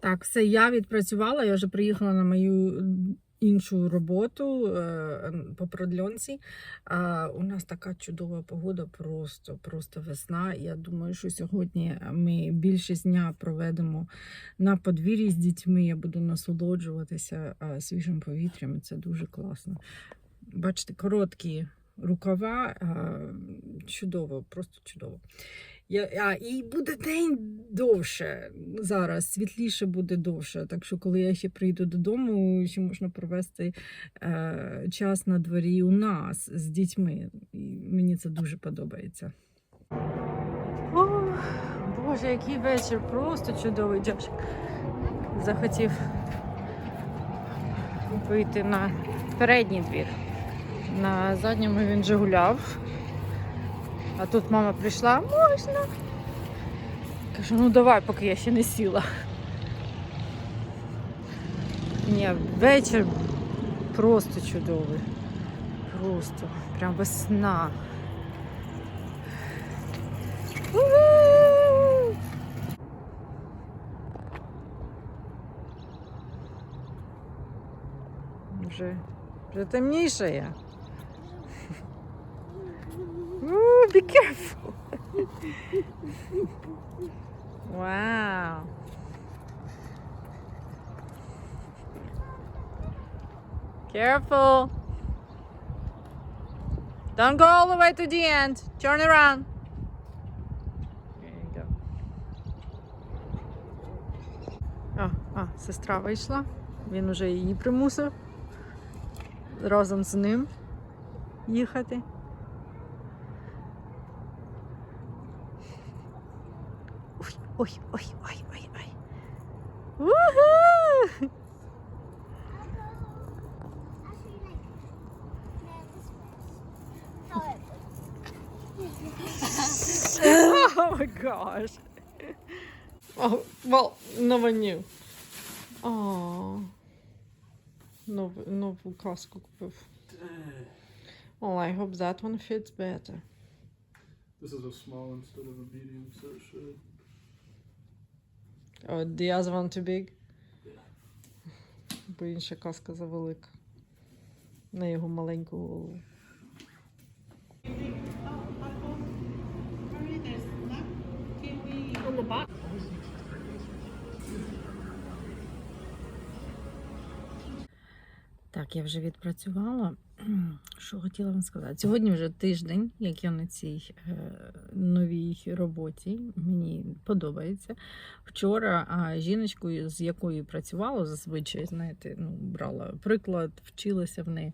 Так, все, я відпрацювала, я вже приїхала на мою іншу роботу е, по продльонці. У нас така чудова погода, просто, просто весна. Я думаю, що сьогодні ми більшість дня проведемо на подвір'ї з дітьми. Я буду насолоджуватися свіжим повітрям. Це дуже класно. Бачите, короткі рукава, чудово, просто чудово. Я, а, і буде день довше зараз, світліше буде довше. Так що, коли я ще прийду додому, ще можна провести е, час на дворі у нас з дітьми. І мені це дуже подобається. О, Боже, який вечір! Просто чудовий Джошик. Захотів вийти на передній двір. На задньому він же гуляв. А тут мама прийшла, можна. Кажу, ну давай, поки я ще не сіла. Ні, вечір просто чудовий. Просто, прям весна. У-у-у! Вже, вже темнішає. Ooh, be careful. wow. Careful. Don't go all the way to the end. Turn around. There а, сестра вийшла. Він уже її примусив разом з ним їхати. Ой, ой, ой, ой, ой, ой. Уху! Oh my gosh. Oh, well, no one knew. Oh. Нову, нову каску купив. Oh, I hope that one fits better. This is a small instead of a medium, so it should. Oh, the other one too big? Бо інша каска завелика. На його маленьку голову. Так, я вже відпрацювала. Що хотіла вам сказати? Сьогодні вже тиждень, як я на цій е, новій роботі. Мені подобається. Вчора жіночкою, з якою працювала, зазвичай, знаєте, ну, брала приклад, вчилася в неї.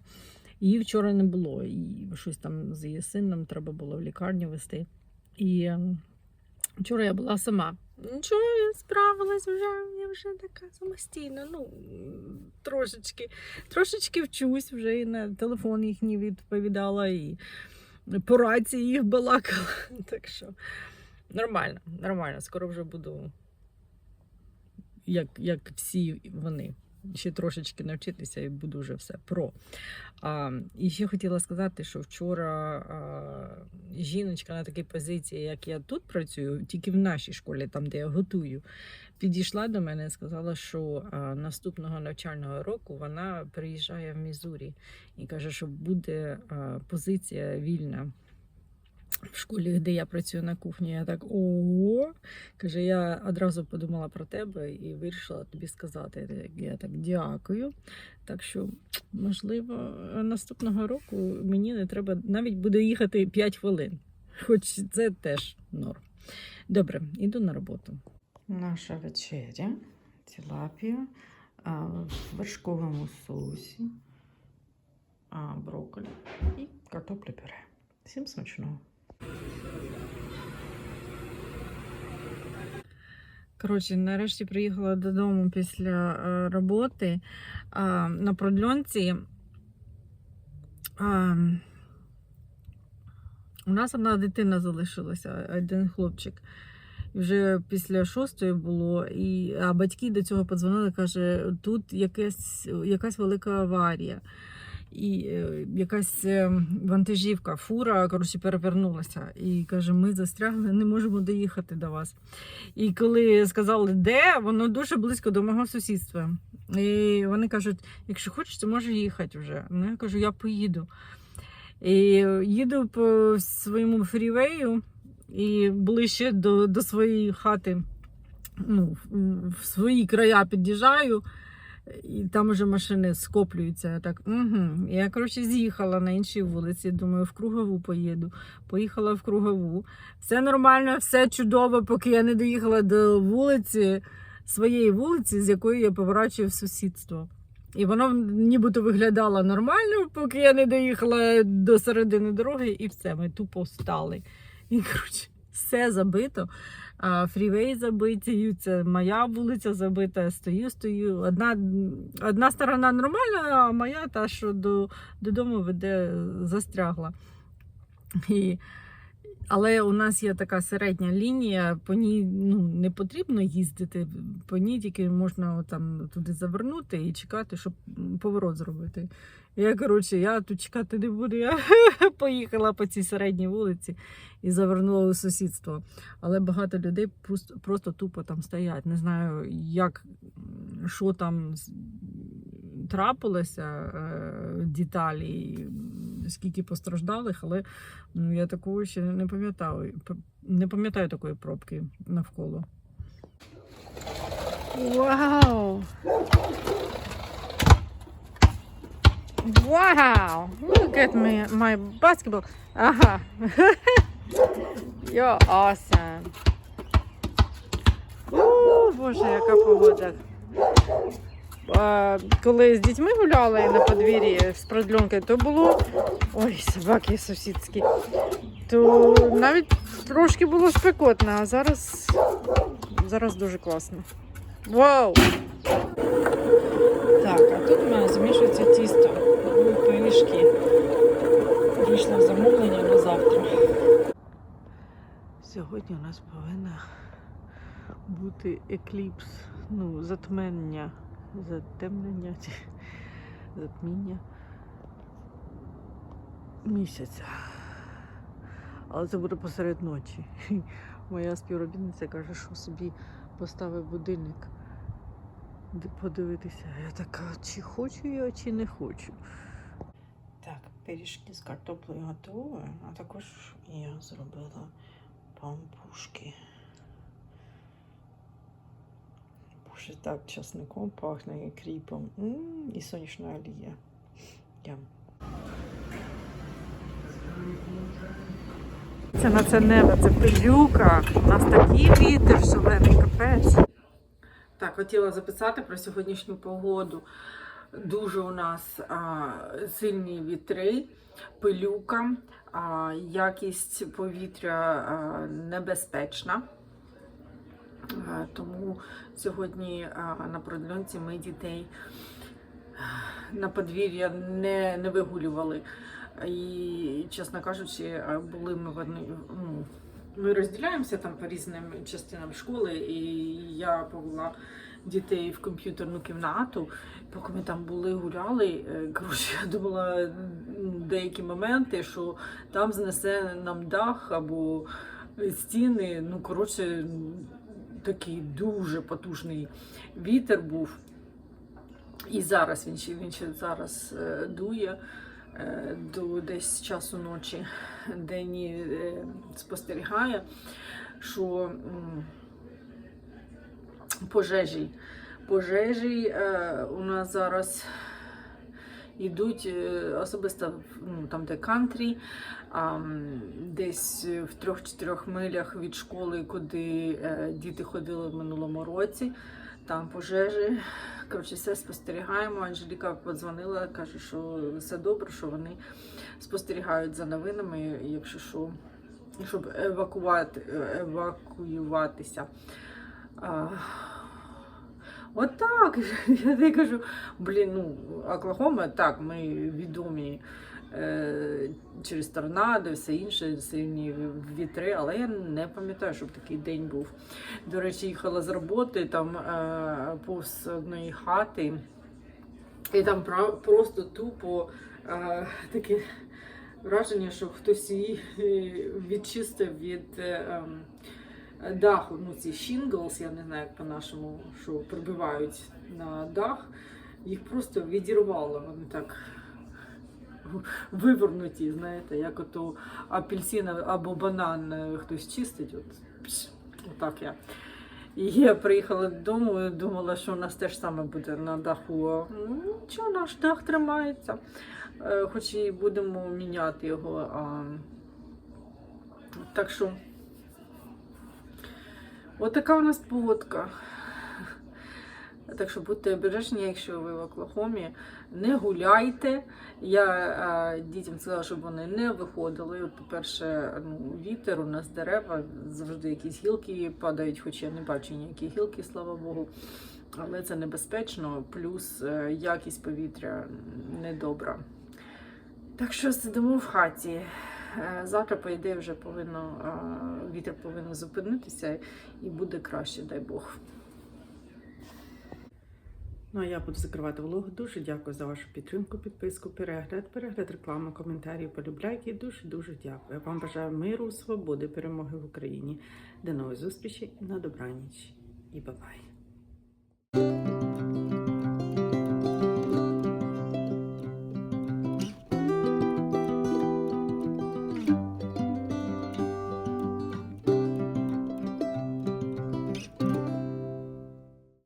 Її вчора не було. І щось там з її сином треба було в лікарню вести. І е, вчора я була сама. Нічого, я справилась вже, я вже така самостійна. Ну, трошечки, трошечки вчусь, вже і на телефон їхній відповідала, і по рації їх балакала. Так що нормально, нормально. Скоро вже буду, як, як всі вони. Ще трошечки навчитися і буду вже все про. А, і ще хотіла сказати, що вчора а, жіночка на такій позиції, як я тут працюю, тільки в нашій школі, там де я готую, підійшла до мене і сказала, що а, наступного навчального року вона приїжджає в Мізурі і каже, що буде а, позиція вільна. В школі, де я працюю на кухні, я так ого. Каже, я одразу подумала про тебе і вирішила тобі сказати. Я так дякую. Так що, можливо, наступного року мені не треба навіть буде їхати 5 хвилин. Хоч це теж норм. Добре, іду на роботу. Наша вечеря, тилапія а, в вершковому соусі, брокколі і картопля пюре. Всім смачного. Коротше, нарешті приїхала додому після е, роботи на продльонці. У нас одна дитина залишилася, один хлопчик. Вже після шостої було, і, а батьки до цього подзвонили, каже, тут якась, якась велика аварія. І е, якась е, вантажівка, фура, коротше, перевернулася. І каже, ми застрягли, не можемо доїхати до вас. І коли сказали, де, воно дуже близько до мого сусідства. І вони кажуть, якщо хочеш, то може їхати вже. Ну, я кажу, я поїду. І їду по своєму фрівею і ближче до, до своєї хати. Ну, в свої края під'їжджаю, і там вже машини скоплюються. Я так, угу. Я, коротше, з'їхала на іншій вулиці. Думаю, в кругову поїду. Поїхала в кругову. Все нормально, все чудово, поки я не доїхала до вулиці, своєї вулиці, з якої я поворачую в сусідство. І воно нібито виглядало нормально, поки я не доїхала до середини дороги, і все, ми тупо стали. І коротше, все забито. Фрівей забиті, це моя вулиця забита. Стою, стою. Одна, одна сторона нормальна, а моя та, що до, додому веде, застрягла. І, але у нас є така середня лінія, по ній ну, не потрібно їздити, по ній тільки можна там туди завернути і чекати, щоб поворот зробити. Я, коротше, я тут чекати не буду. Я поїхала по цій середній вулиці і завернула у сусідство. Але багато людей просто, просто тупо там стоять. Не знаю, як що там трапилося, е, деталі, скільки постраждалих, але ну, я такого ще не пам'ятаю. Не пам'ятаю такої пробки навколо. Вау! Wow! Look at me, my basketball. Ага. You're awesome. О, Боже, яка погода. Коли з дітьми гуляли на подвір'ї з продльонкою, то було. Ой, собаки сусідські. То навіть трошки було спекотно, а зараз, зараз дуже класно. Вау! Так, а тут у мене замішується тісто. Пиріжки. Вийшло замовлення на завтра. Сьогодні у нас повинна бути екліпс, ну, затемнення, затемнення, затміння місяця. Але це буде посеред ночі. Моя співробітниця каже, що собі поставив будильник подивитися. Я така, чи хочу я, чи не хочу. Так, пиріжки з картоплею готові, а також я зробила пампушки. Боже, так часником пахне і кріпом. м і сонячна олія. Ям. Це на це небо, це пилюка. У нас такий вітер шалений капець. Так, хотіла записати про сьогоднішню погоду. Дуже у нас а, сильні вітри, пилюка, а, якість повітря а, небезпечна. А, тому сьогодні на продльонці ми дітей на подвір'я не, не вигулювали. І, чесно кажучи, були ми в одній. Ну, ми розділяємося там по різним частинам школи, і я повела дітей в комп'ютерну кімнату. Поки ми там були, гуляли. е, Коротше, я думала деякі моменти, що там знесе нам дах або стіни. Ну, коротше, такий дуже потужний вітер був. І зараз він ще, він ще зараз е, дує е, до десь часу ночі. Дені е, спостерігає, що пожежі. Пожежі у нас зараз йдуть е, особисто ну, там, де кантрі, десь в трьох-чотирьох милях від школи, куди е, діти ходили в минулому році. Там пожежі. Коротше, все спостерігаємо. Анжеліка подзвонила, каже, що все добре, що вони спостерігають за новинами, якщо що, щоб евакувати, евакуюватися. Отак. Я тобі кажу, блін, ну, Оклахома, так, ми відомі е, через торнадо, все інше, сильні вітри, але я не пам'ятаю, щоб такий день був. До речі, їхала з роботи там е, повз одної хати, і там просто тупо е, таке враження, що хтось її е, відчистив від е, ем, даху. Ну, ці shingles, я не знаю, як по-нашому, що прибивають на дах. Їх просто відірвало. Вони так вивернуті, знаєте, як ото апельсин або банан е, хтось чистить. От, пш, отак я. І я приїхала додому і думала, що у нас теж саме буде на даху. Нічого, наш дах тримається. Е, Хоч і будемо міняти його. Так що, отака у нас погодка. Так що будьте обережні, якщо ви в Оклахомі, не гуляйте. Я е, дітям сказала, щоб вони не виходили. По-перше, ну, вітер, у нас дерева, завжди якісь гілки падають, хоч я не бачу ніякі гілки, слава Богу. Але це небезпечно, плюс е, якість повітря недобра. Так що сидимо в хаті. Е, Завтра, по ідеї, вже повинно, е, вітер повинен зупинитися і буде краще, дай Бог. Ну а я буду закривати влогу. Дуже дякую за вашу підтримку, підписку, перегляд, перегляд реклами, коментарі, полюбляйки. Дуже дуже дякую. Вам бажаю миру, свободи, перемоги в Україні. До нових зустрічей на добраніч і бабай.